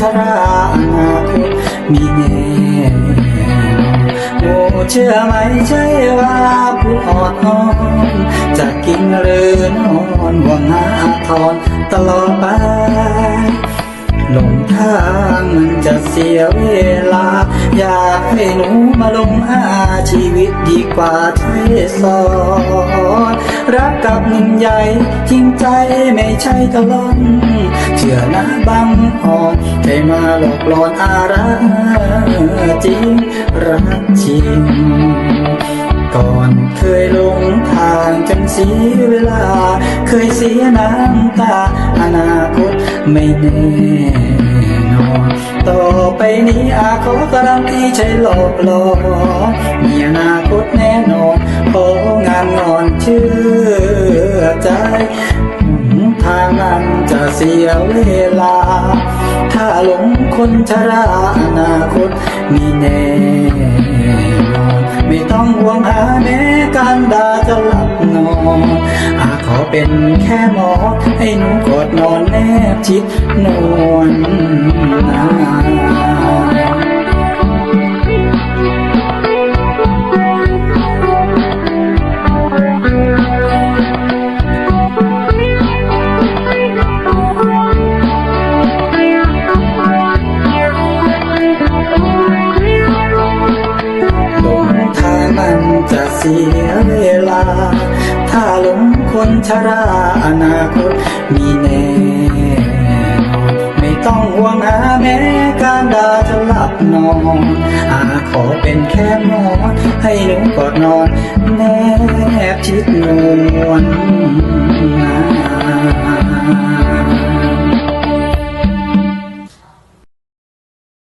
ทรามีแน่โอ้เชื่อไหมใช่ว่าผู้อ่อนอ่อนจะกินหรือนอนหวังหาทอนตลอดไปหลงทางมันจะเสียเวลา อยากให้หนูมาลงอาชีวิตดีกว่าใช้สอนรักกับหนุ่มใหญ่จริงใจไม่ใช่ตะลอน เชื่อนะบังอ่อนใครมาหลอกหลอนอารักจริงรักจริงก่อนเคยหลงทางจนเสียเวลา เคยเสียน้ำตา อนาคตไม่แน่นอน ต่อไปนี้อาขอการันตีใช่หลอกหลอนมีอนาคตแน่นอนของานงอนเชื่อใจ เสียเวลา ถ้าหลงคนชราอนาคตมีแน่นอนไม่ต้องห่วงหาแม้การดาจะหลับนอนหาขอเป็นแค่หมอให้หนูกอดนอนแนบชิดนวลนา สียเวลา ถ้าหลงคนชราอนาคตมีแน่นอนไม่ต้องห่วงหาแม้การดาจะหลับนอนอาขอเป็นแค่หมอนให้หนูกอดนอน แนบชิดนวล